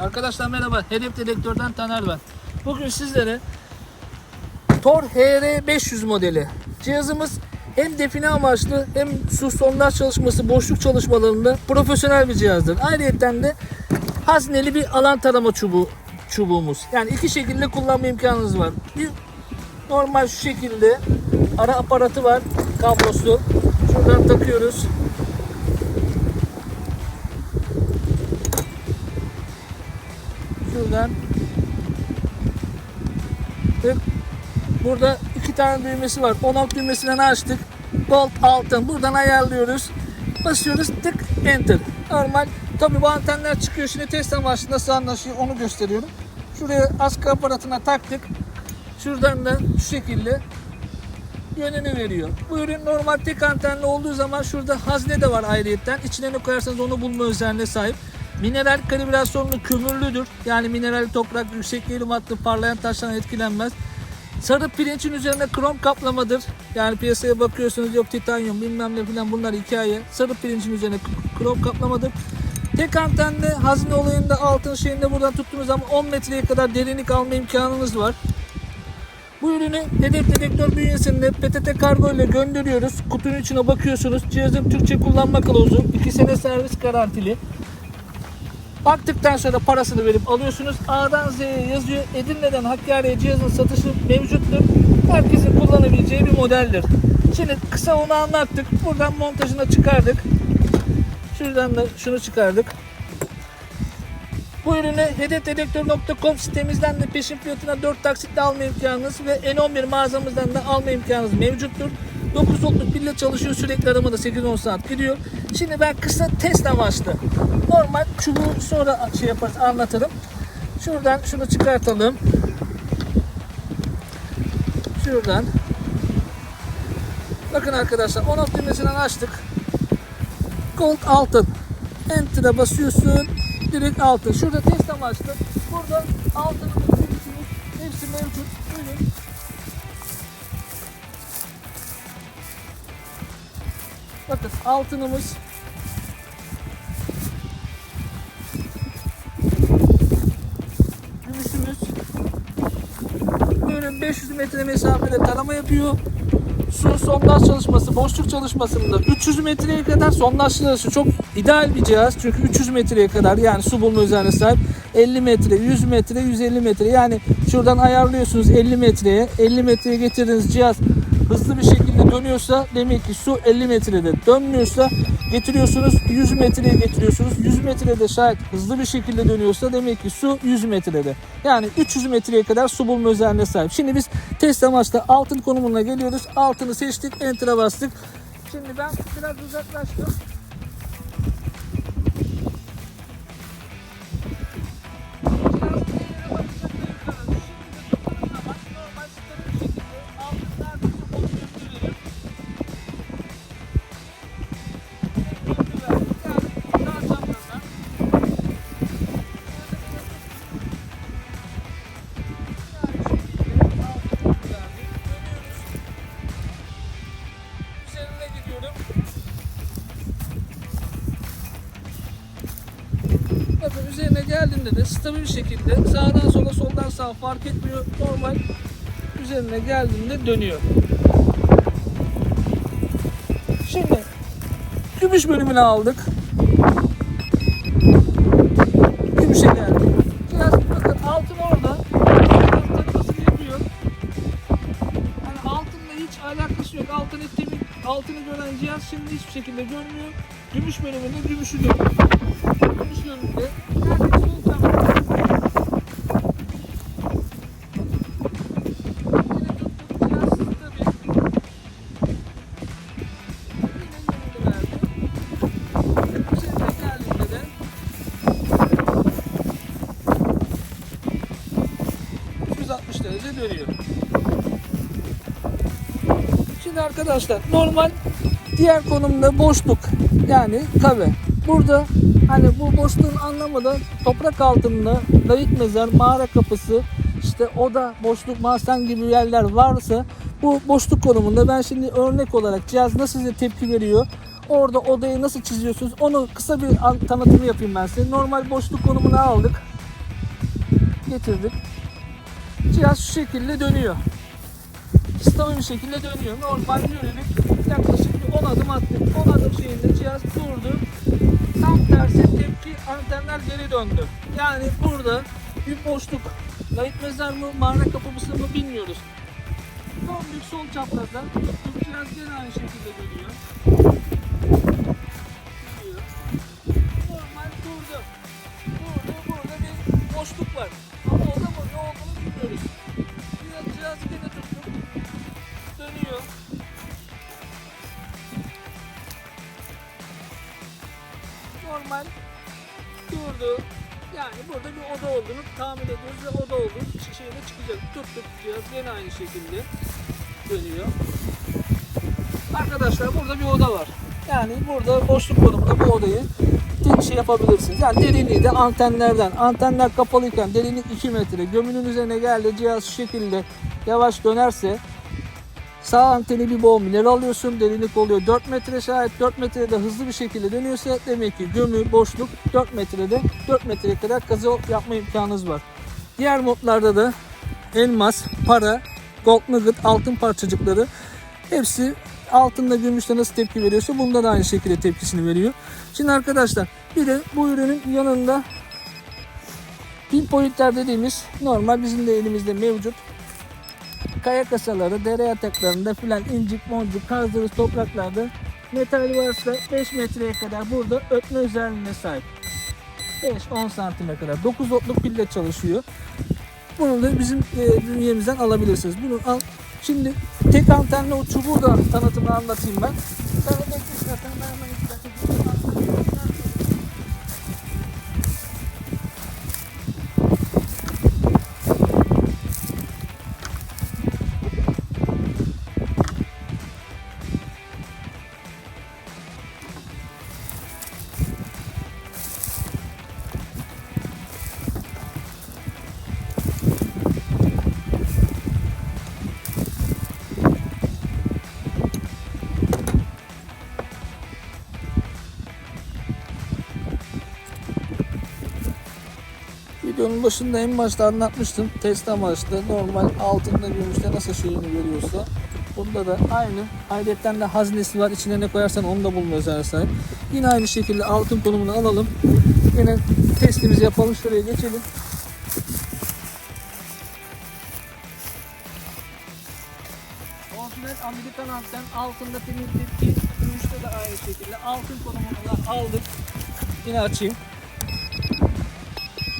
Arkadaşlar merhaba. Hedef Dedektör'den Taner ben. Bugün sizlere Tor HR500 modeli cihazımız hem define amaçlı hem su sondaj çalışması, boşluk çalışmalarında profesyonel bir cihazdır. Ayrıca de hazneli bir alan tarama çubuğu çubuğumuz. Yani iki şekilde kullanma imkanınız var. Bir normal şu şekilde ara aparatı var kablosu. Şuradan takıyoruz. Şuradan. Burada iki tane düğmesi var. On off düğmesinden açtık. Gold altın. Buradan ayarlıyoruz. Basıyoruz tık enter. Normal. Tabi bu antenler çıkıyor. Şimdi test amaçlı nasıl anlaşıyor onu gösteriyorum. Şuraya askı aparatına taktık. Şuradan da şu şekilde yönünü veriyor. Bu ürün normal tek antenli olduğu zaman şurada hazne de var ayrıyetten. İçine ne koyarsanız onu bulma özelliğine sahip. Mineral kalibrasyonlu kömürlüdür. Yani mineral toprak yüksek eğilim hattı parlayan taştan etkilenmez. Sarı pirinçin üzerine krom kaplamadır. Yani piyasaya bakıyorsunuz yok titanyum bilmem ne filan bunlar hikaye. Sarı pirincin üzerine krom kaplamadır. Tek antenli hazne olayında altın şeyinde buradan tuttuğunuz zaman 10 metreye kadar derinlik alma imkanınız var. Bu ürünü hedef dedektör bünyesinde PTT kargo ile gönderiyoruz. Kutunun içine bakıyorsunuz. Cihazın Türkçe kullanma kılavuzu. 2 sene servis garantili. Baktıktan sonra parasını verip alıyorsunuz. A'dan Z'ye yazıyor. Edirne'den Hakkari'ye cihazın satışı mevcuttur. Herkesin kullanabileceği bir modeldir. Şimdi kısa onu anlattık. Buradan montajına çıkardık. Şuradan da şunu çıkardık. Bu ürünü hedefdedektör.com sitemizden de peşin fiyatına 4 taksitle alma imkanınız ve N11 mağazamızdan da alma imkanınız mevcuttur. 9 voltluk pille çalışıyor sürekli aramada 8-10 saat gidiyor. Şimdi ben kısa test amaçlı normal çubuğu sonra şey yaparız anlatırım. Şuradan şunu çıkartalım. Şuradan. Bakın arkadaşlar on off düğmesinden açtık. Gold altın. Enter'a basıyorsun. Direkt altın. Şurada test amaçlı. Burada gümüşümüz hepsi mevcut. Bakın altınımız gümüşümüz Ürün 500 metre mesafede tarama yapıyor. Su sondaj çalışması, boşluk çalışmasında 300 metreye kadar sondaj çalışması çok ideal bir cihaz. Çünkü 300 metreye kadar yani su bulma özelliğine sahip 50 metre, 100 metre, 150 metre yani şuradan ayarlıyorsunuz 50 metreye. 50 metreye getirdiğiniz cihaz hızlı bir şekilde dönüyorsa demek ki su 50 metrede dönmüyorsa getiriyorsunuz 100 metreye getiriyorsunuz. 100 metrede şayet hızlı bir şekilde dönüyorsa demek ki su 100 metrede. Yani 300 metreye kadar su bulma özelliğine sahip. Şimdi biz test amaçlı altın konumuna geliyoruz. Altını seçtik, enter'a bastık. Şimdi ben biraz uzaklaştım. Geldiğimde de stabil şekilde sağdan sola soldan sağa fark etmiyor. Normal üzerine geldiğimde dönüyor. Şimdi gümüş bölümünü aldık. Gümüşe geldik. Biraz bakın altın orada. Takmasını yapıyor. Yani altınla hiç alakası yok. Altın ettiğimi, altını gören cihaz şimdi hiçbir şekilde görmüyor. Gümüş bölümünde gümüşü görüyor. Gümüş bölümünde dönüyor. Şimdi arkadaşlar normal diğer konumda boşluk yani kave. Burada hani bu boşluğun anlamı da toprak altında layık mezar, mağara kapısı, işte oda, boşluk, mahzen gibi yerler varsa bu boşluk konumunda ben şimdi örnek olarak cihaz nasıl size tepki veriyor orada odayı nasıl çiziyorsunuz onu kısa bir an- tanıtımı yapayım ben size. Normal boşluk konumunu aldık. getirdik. Cihaz şu şekilde dönüyor. Stabil bir şekilde dönüyor. Normal yürüdük. Yaklaşık bir 10 adım attık. 10 adım şeyinde cihaz durdu. Tam tersi tepki antenler geri döndü. Yani burada bir boşluk. Layık mezar mı, mağara kapımısı mı bilmiyoruz. Döndük sol çaprazdan. Tuttuk cihaz gene aynı şekilde. Dönüyor. Arkadaşlar burada bir oda var. Yani burada boşluk konumunda bu odayı tek şey yapabilirsiniz. Yani derinliği de antenlerden. Antenler kapalıyken derinlik 2 metre. Gömünün üzerine geldi cihaz şu şekilde yavaş dönerse Sağ anteni bir bol mineral alıyorsun. Derinlik oluyor 4 metre. Şayet 4 metrede hızlı bir şekilde dönüyorsa demek ki gömü, boşluk 4 metrede 4 metreye kadar kazı yapma imkanınız var. Diğer modlarda da elmas, para, gold nugget, altın parçacıkları hepsi altında gümüşte nasıl tepki veriyorsa bunda da aynı şekilde tepkisini veriyor. Şimdi arkadaşlar bir de bu ürünün yanında pinpointler dediğimiz normal bizim de elimizde mevcut kaya kasaları, dere yataklarında filan incik boncuk kazdığınız topraklarda metal varsa 5 metreye kadar burada ötme özelliğine sahip. 5-10 santime kadar. 9 voltluk pille çalışıyor. Bunu da bizim e, bünyemizden alabilirsiniz. Bunu al. Şimdi tek antenli o çubuğu da tanıtımını anlatayım ben. Sen elektrik zaten ben hemen Videonun başında en başta anlatmıştım. Test amaçlı normal altında gümüşte nasıl şeyini veriyorsa bunda da aynı. Ayrıca de haznesi var. İçine ne koyarsan onu da bulma özelliğine. Yine aynı şekilde altın konumunu alalım. Yine testimizi yapalım. Şuraya geçelim. Orijinal Amerikan anten altında temiz tepki. Gümüşte de aynı şekilde altın konumunu da aldık. Yine açayım.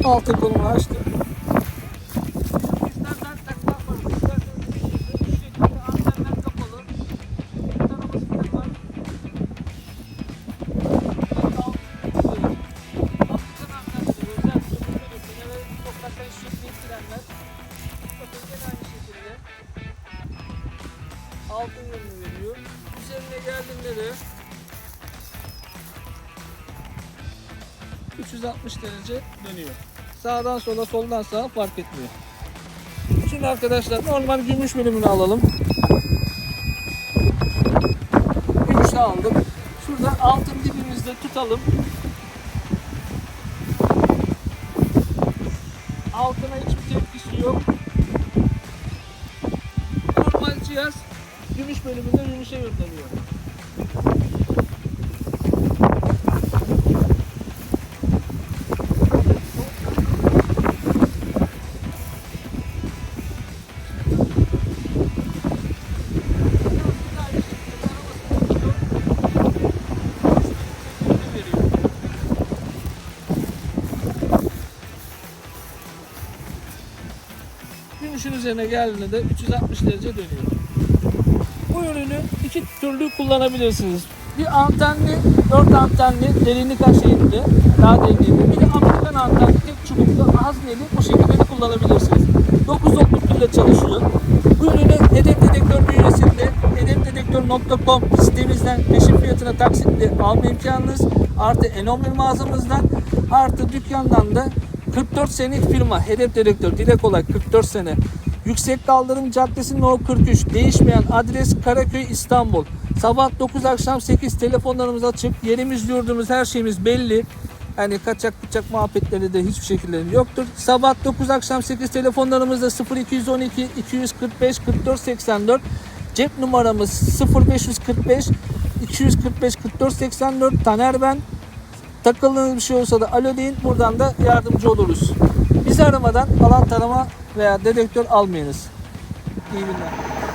Altın aynı şekilde. Altın veriyor. Üzerine geldiğinde de 360 derece dönüyor. Sağdan sola, soldan sağa fark etmiyor. Şimdi arkadaşlar normal gümüş bölümünü alalım. Gümüşü aldık. Şurada altın dibimizde tutalım. Altına hiçbir tepkisi yok. Normal cihaz gümüş bölümünde gümüşe yönleniyor. Üzerine geldiğinde de 360 derece dönüyor. Bu ürünü iki türlü kullanabilirsiniz. Bir antenli, 4 antenli derinlik şeyinde, daha derinliğinde. Bir de Amerikan antenli tek çubuklu hazneli bu şekilde de kullanabilirsiniz. 9 voltluk pille çalışıyor. Bu ürünü Hedef Dedektör bünyesinde hedefdedektör.com sitemizden peşin fiyatına taksitle alma imkanınız artı Enomil mağazamızdan artı dükkandan da 44 senelik firma Hedef Dedektör dile kolay 44 sene Yüksek Kaldırım Caddesi No 43 değişmeyen adres Karaköy İstanbul. Sabah 9 akşam 8 telefonlarımız açık. Yerimiz yurdumuz her şeyimiz belli. Hani kaçak bıçak muhabbetleri de hiçbir şekilde yoktur. Sabah 9 akşam 8 telefonlarımızda 0212 245 44 84 cep numaramız 0545 245 44 84 Taner ben. Takıldığınız bir şey olsa da alo deyin. Buradan da yardımcı oluruz. Bizi aramadan alan tarama veya dedektör almayınız. İyi günler.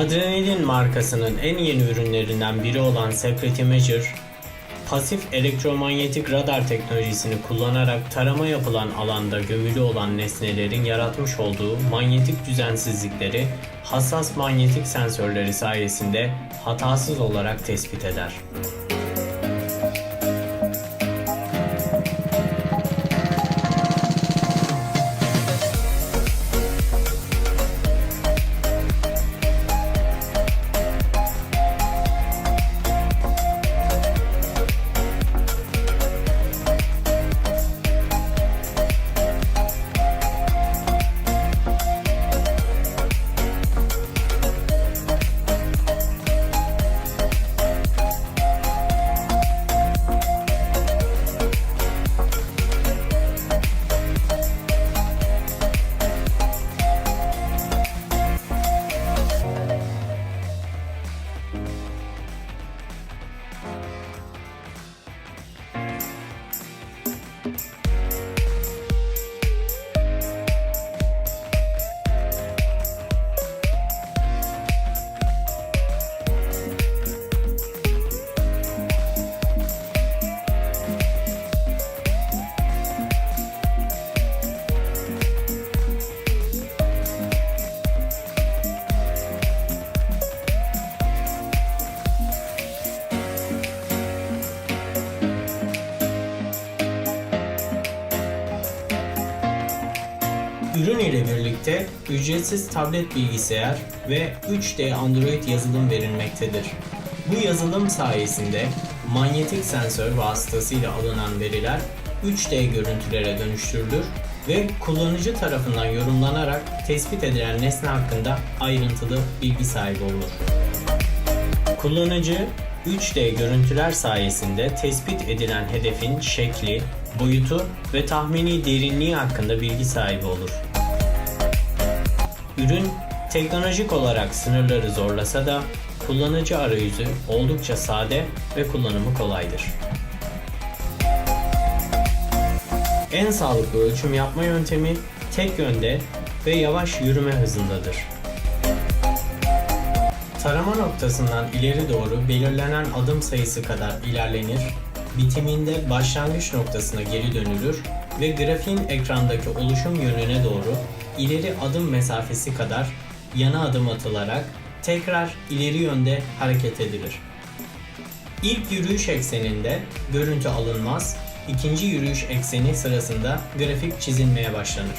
Adrenalin markasının en yeni ürünlerinden biri olan Security Measure, pasif elektromanyetik radar teknolojisini kullanarak tarama yapılan alanda gömülü olan nesnelerin yaratmış olduğu manyetik düzensizlikleri hassas manyetik sensörleri sayesinde hatasız olarak tespit eder. Ürün ile birlikte ücretsiz tablet bilgisayar ve 3D Android yazılım verilmektedir. Bu yazılım sayesinde manyetik sensör vasıtasıyla alınan veriler 3D görüntülere dönüştürülür ve kullanıcı tarafından yorumlanarak tespit edilen nesne hakkında ayrıntılı bilgi sahibi olur. Kullanıcı 3D görüntüler sayesinde tespit edilen hedefin şekli, boyutu ve tahmini derinliği hakkında bilgi sahibi olur. Ürün teknolojik olarak sınırları zorlasa da kullanıcı arayüzü oldukça sade ve kullanımı kolaydır. En sağlıklı ölçüm yapma yöntemi tek yönde ve yavaş yürüme hızındadır. Tarama noktasından ileri doğru belirlenen adım sayısı kadar ilerlenir, bitiminde başlangıç noktasına geri dönülür ve grafiğin ekrandaki oluşum yönüne doğru ileri adım mesafesi kadar yana adım atılarak tekrar ileri yönde hareket edilir. İlk yürüyüş ekseninde görüntü alınmaz, ikinci yürüyüş ekseni sırasında grafik çizilmeye başlanır.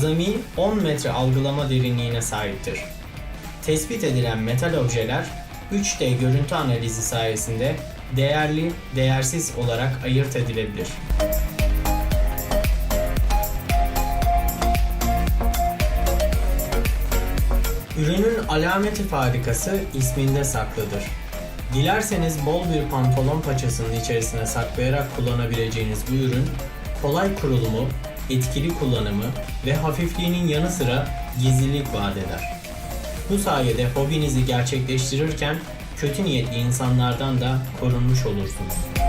Azami 10 metre algılama derinliğine sahiptir. Tespit edilen metal objeler 3D görüntü analizi sayesinde değerli, değersiz olarak ayırt edilebilir. Ürünün alameti farikası isminde saklıdır. Dilerseniz bol bir pantolon paçasının içerisine saklayarak kullanabileceğiniz bu ürün, kolay kurulumu, etkili kullanımı ve hafifliğinin yanı sıra gizlilik vaat eder. Bu sayede hobinizi gerçekleştirirken kötü niyetli insanlardan da korunmuş olursunuz.